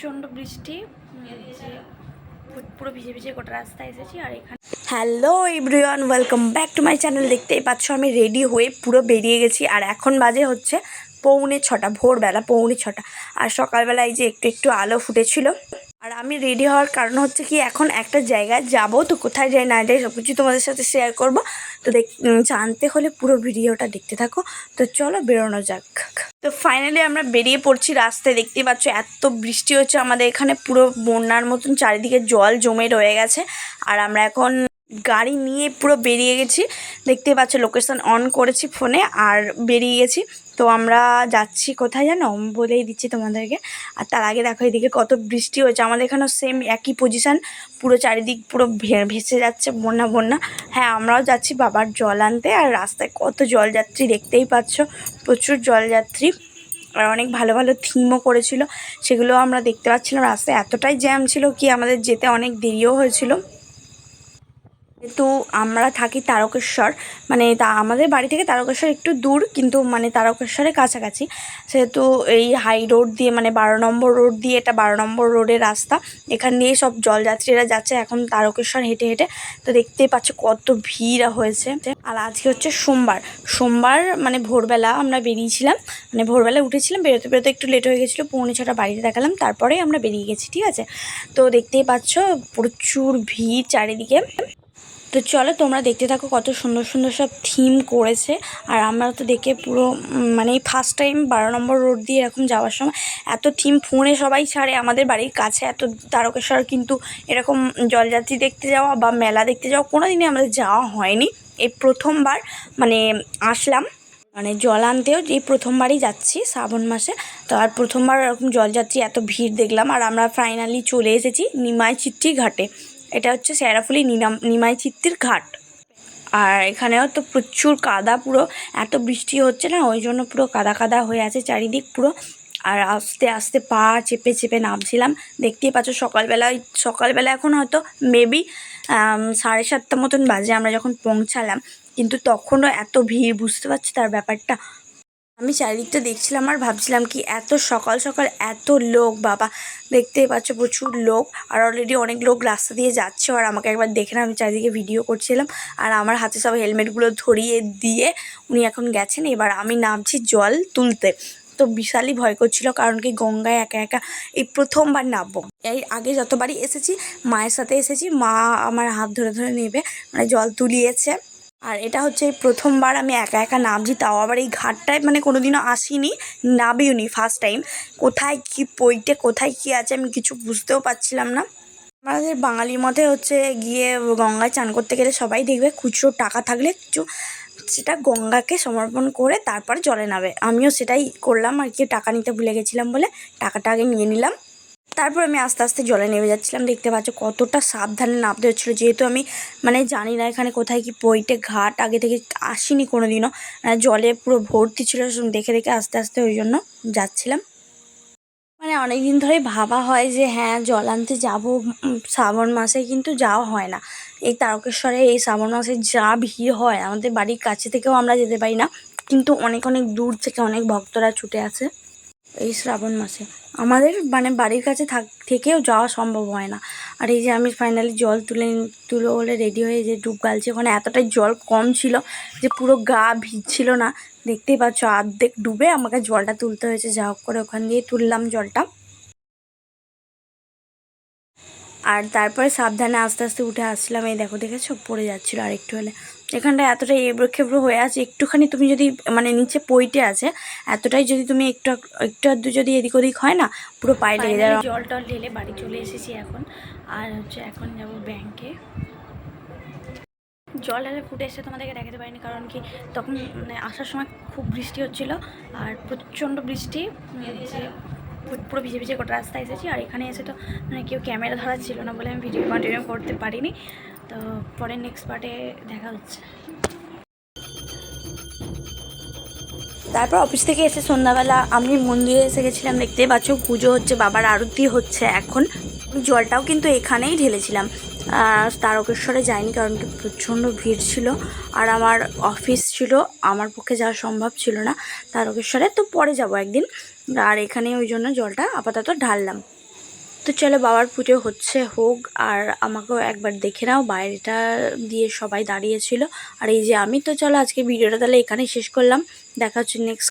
প্রচণ্ড বৃষ্টি পুরো ভিজে ভিজে গোটা রাস্তায় এসেছি আর এখানে hello everyone, welcome back to my channel. দেখতেই পাচ্ছ আমি রেডি হয়ে পুরো বেরিয়ে গেছি। আর এখন বাজে হচ্ছে পৌনে ছটা, ভোরবেলা পৌনে ছটা। আর সকালবেলা এই যে একটু একটু আলো ফুটেছিল আর আমি রেডি হওয়ার কারণ হচ্ছে কি, এখন একটা জায়গায় যাব, তো কোথায় যাই না যাই সব কিছু তোমাদের সাথে শেয়ার করব। তো দেখ জানতে হলে পুরো ভিডিওটা দেখতে থাকো। তো চলো বেরোনো যাক। তো ফাইনালি আমরা বেরিয়ে পড়ছি রাস্তায়, দেখতেই পাচ্ছ এত বৃষ্টি হচ্ছে আমাদের এখানে, পুরো বন্যার মতন চারিদিকে জল জমে রয়ে গেছে। আর আমরা এখন গাড়ি নিয়ে পুরো বেরিয়ে গেছি। দেখতেই পাচ্ছ লোকেশন অন করেছি ফোনে আর বেরিয়ে গেছি। তো আমরা যাচ্ছি কোথায় জানো? বলেই দিচ্ছি তোমাদেরকে। আর তার আগে দেখো এদিকে কত বৃষ্টি হয়েছে। আমাদের এখানেও সেম একই পজিশান পুরো চারিদিক পুরো ভেসে যাচ্ছে বন্যা বন্যা। হ্যাঁ আমরাও যাচ্ছি বাবার জল আনতে। আর রাস্তায় কত জলযাত্রী দেখতেই পাচ্ছ, প্রচুর জলযাত্রী। আর অনেক ভালো ভালো থিমও করেছিল। সেগুলো আমরা দেখতে পাচ্ছিলাম। রাস্তায় এতটাই জ্যাম ছিল কি আমাদের যেতে অনেক দেরিও হয়েছিল। যেহেতু আমরা থাকি তারকেশ্বর মানে তা আমাদের বাড়ি থেকে তারকেশ্বর একটু দূর, কিন্তু মানে তারকেশ্বরের কাছাকাছি। সেহেতু এই হাই রোড দিয়ে মানে বারো নম্বর রোড দিয়ে, এটা বারো নম্বর রোডের রাস্তা। এখান দিয়ে সব জলযাত্রীরা যাচ্ছে এখন তারকেশ্বর হেঁটে হেঁটে। তো দেখতেই পাচ্ছ কত ভিড় হয়েছে। আর আজকে হচ্ছে সোমবার। সোমবার মানে ভোরবেলা আমরা বেরিয়েছিলাম মানে ভোরবেলা উঠেছিলাম, বেরোতে বেরোতে একটু লেট হয়ে গেছিল, পৌনে ছটা বাড়িতে দেখালাম, তারপরে আমরা বেরিয়ে গেছি, ঠিক আছে? তো দেখতেই পাচ্ছ প্রচুর ভিড় চারিদিকে। তো চলো তোমরা দেখতে থাকো কত সুন্দর সুন্দর সব থিম করেছে। আর আমরা তো দেখে পুরো মানে ফার্স্ট টাইম বারো নম্বর রোড দিয়ে এরকম যাওয়ার সময় এত থিম ফোনে সবাই ছাড়ে, আমাদের বাড়ির কাছে এত তারকেশ্বর কিন্তু এরকম জলযাত্রী দেখতে যাওয়া বা মেলা দেখতে যাওয়া কোনো দিনই আমাদের যাওয়া হয়নি। এই প্রথমবার মানে আসলাম মানে জল আনতেও এই প্রথমবারই যাচ্ছি শ্রাবণ মাসে, তো আর প্রথমবার এরকম জলযাত্রী এত ভিড় দেখলাম। আর আমরা ফাইনালি চলে এসেছি নিমাই চিত্তি ঘাটে। এটা হচ্ছে স্যারাফুলি নিমাই চিত্তির ঘাট। আর এখানেও তো প্রচুর কাদা পুরো, এত বৃষ্টি হচ্ছে না, ওই জন্য পুরো কাদা কাদা হয়ে আছে চারিদিক পুরো। আর আস্তে আস্তে পা চেপে চেপে নামছিলাম, দেখতেই পাচ্ছ সকালবেলায়, সকালবেলা এখন হয়তো মেবি সাড়ে সাতটা মতন বাজে আমরা যখন পৌঁছালাম, কিন্তু তখনও এত ভিড়, বুঝতে পারছি তার ব্যাপারটা? আমি চারিদিকটা দেখছিলাম আর ভাবছিলাম কি এত সকাল সকাল এত লোক, বাবা। দেখতেই পাচ্ছ প্রচুর লোক আর অলরেডি অনেক লোক রাস্তা দিয়ে যাচ্ছে আর আমাকে একবার দেখে না আমি চারিদিকে ভিডিও করছিলাম। আর আমার হাতে সব হেলমেটগুলো ধরিয়ে দিয়ে উনি এখন গেছেন। এবার আমি নামছি জল তুলতে। তো বিশালই ভয় করছিল কারণ কি গঙ্গায় একা একা এই প্রথমবার নামবো। এই আগে যতবারই এসেছি, মায়ের সাথে এসেছি, মা আমার হাত ধরে ধরে নেবে মানে জল তুলিয়েছে। আর এটা হচ্ছে এই প্রথমবার আমি একা একা নামছি, তাও আবার এই ঘাটটায় মানে কোনোদিনও আসিনি নাবিও নি ফার্স্ট টাইম কোথায় কি পইতে, কোথায় কি আছে আমি কিছু বুঝতেও পারছিলাম না। আমাদের বাঙালি মতে হচ্ছে গিয়ে গঙ্গায় চান করতে গেলে সবাই দেখবে খুচরো টাকা থাকলে কিছু, সেটা গঙ্গাকে সমর্পণ করে তারপর জলে নাবে আমিও সেটাই করলাম আর কি, টাকা নিতে ভুলে গেছিলাম বলে টাকাটা আগে নিয়ে নিলাম। তারপর আমি আস্তে আস্তে জলে নেমে যাচ্ছিলাম। দেখতে পাচ্ছ কতটা সাবধানে নামতে হচ্ছিল। যেহেতু আমি মানে জানি না এখানে কোথায় কি পইটে ঘাট, আগে থেকে আসিনি কোনো দিনও মানে জলে পুরো ভর্তি ছিল দেখে দেখে আস্তে আস্তে ওই জন্য যাচ্ছিলাম। মানে অনেক দিন ধরেই ভাবা হয় যে হ্যাঁ জল আনতে যাব শ্রাবণ মাসে, কিন্তু যাওয়া হয় না। এই তারকেশ্বরে এই শ্রাবণ মাসে যা ভিড় হয়, আমাদের বাড়ির কাছে থেকেও আমরা যেতে পারি না। কিন্তু অনেক অনেক দূর থেকে অনেক ভক্তরা ছুটে আসে। এই শ্রাবণ মাসে। আমাদের মানে বাড়ির কাছে থাক, থেকেও যাওয়া সম্ভব হয় না। আর এই যে আমি ফাইনালি জল তুলে তুলো বলে রেডি হয়ে যে ডুব গালছি, ওখানে এতটাই জল কম ছিল যে পুরো গা ভিজছিল না। দেখতেই পাচ্ছ, অর্ধেক ডুবে আমাকে জলটা তুলতে হয়েছে। যা হোক করে ওখান দিয়ে তুললাম জলটা। আর তারপরে সাবধানে আস্তে আস্তে উঠে আসছিলাম। এই দেখো, দেখেছ? পড়ে যাচ্ছিল আরেকটু হলে। এখানটা এতটাই এবড়ো খেবড়ো হয়ে আছে একটুখানি তুমি যদি মানে নিচে পইটে আছে এতটাই যদি তুমি একটু একটু আধটু যদি এদিক ওদিক হয় না পুরো পায়ে লেগে যাবে। জল টল ঢেলে বাড়ি চলে এসেছি এখন আর হচ্ছে এখন যাব ব্যাংকে জল ঢালে ফুটে এসে তোমাদেরকে দেখাতে পারিনি কারণ কি তখন মানে আসার সময় খুব বৃষ্টি হচ্ছিল আর প্রচণ্ড বৃষ্টি পুরো ভিজে ভিজে গোটা রাস্তায় এসেছি আর এখানে এসে তো মানে কেউ ক্যামেরা ধরা ছিল না বলে আমি ভিডিও কন্টিনিউ করতে পারিনি। তো পরে নেক্সট পার্টে দেখা হচ্ছে। তারপর অফিস থেকে এসে সন্ধ্যাবেলা আমি মন্দিরে এসে গেছিলাম দেখতে পাচ্ছ পুজো হচ্ছে, বাবার আরতি হচ্ছে এখন। আমি জলটাও কিন্তু এখানেই ঢেলেছিলাম। তারকেশ্বরে যাইনি কারণ কি প্রচণ্ড ভিড় ছিল। আর আমার অফিস ছিল, আমার পক্ষে যাওয়া সম্ভব ছিল না। তারকেশ্বরে তো পরে যাব একদিন। আর এখানে ওই জন্য জলটা আপাতত ঢাললাম। তো চলো বাবার পুজো হচ্ছে হোক, আর আমাকেও একবার দেখে নাও। বাইরেটা দিয়ে সবাই দাঁড়িয়েছিল। আর এই যে আমি, তো চলো আজকে ভিডিওটা তাহলে এখানেই শেষ করলাম। দেখা হচ্ছে নেক্সট